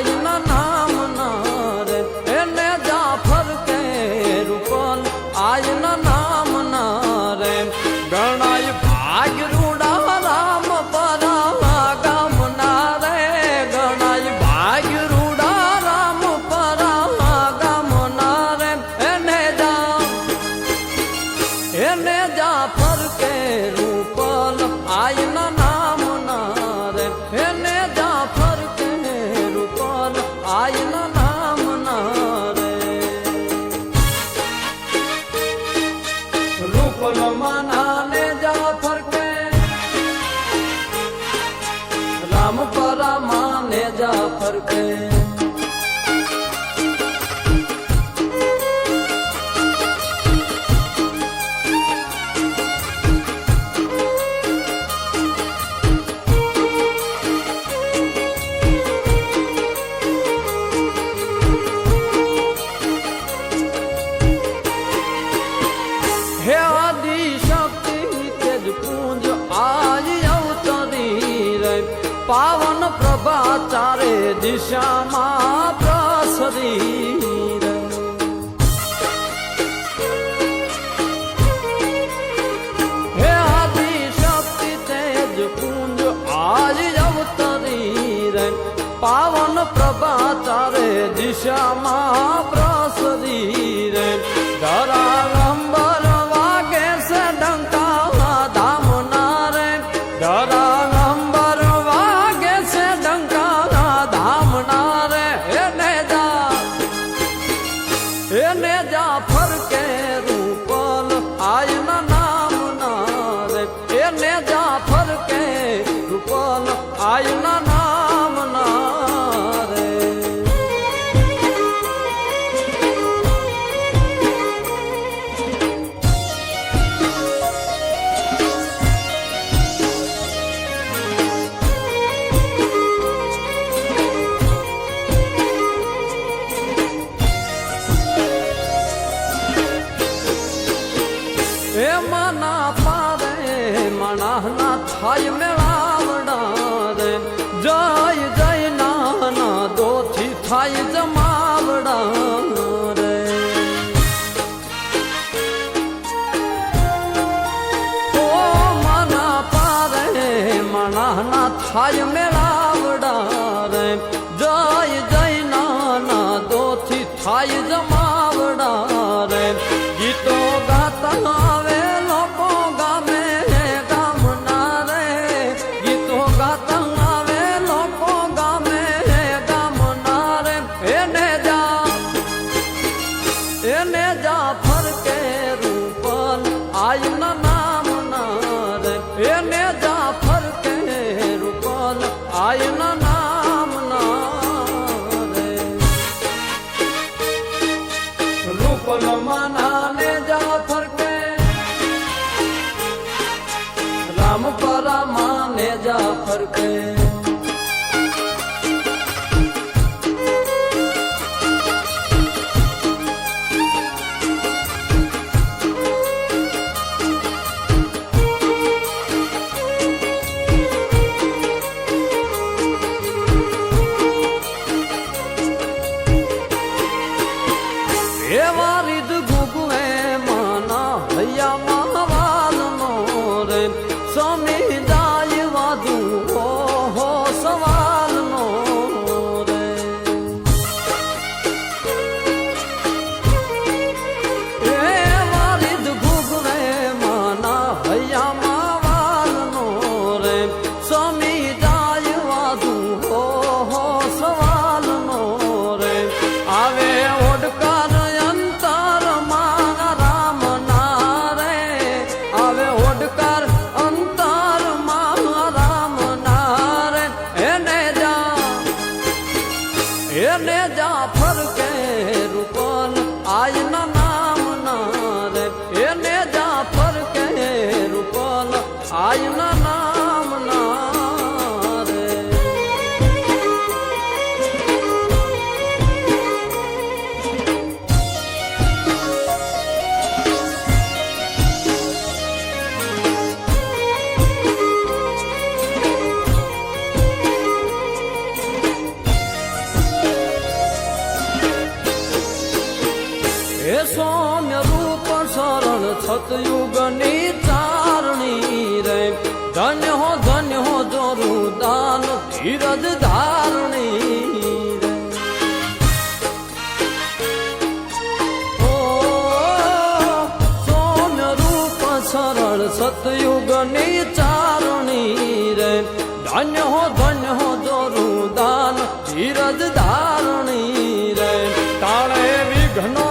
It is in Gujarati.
ભાઈના નામના રે. એને જાફર કે રૂપલ આજના આયના નામ ના રે. રૂપ રમાના ને જા ફરકે. રામ પરામા ને જા ફરકે. श्यामा प्रसरीर हे आदि शक्ति तेज कुंज आज अवतरीर पावन प्रभा तारे दिशा मा ગાયના નામ ના રે એમાં થાય જમાવડા રે ઓ મના પારે મના ના થાય મેળાવડા રે જય જય નાના દોથી થાય જમાવડા રે ગીતો ગાતા આવે લોકો ગામે ગામના રે ગીતો ગાતા भर के સતયુગની ચારણી રે. ધન્ય હો ધન્ય હો જોરું દાન ધીરજ ધારણી સૌમ્ય રૂપ સરળ સતયુગની ચારણી રે. ધન્ય હો ધન્ય હો જોરું દાન ધીરજ ધારણી રે. તાળે વિઘ્નો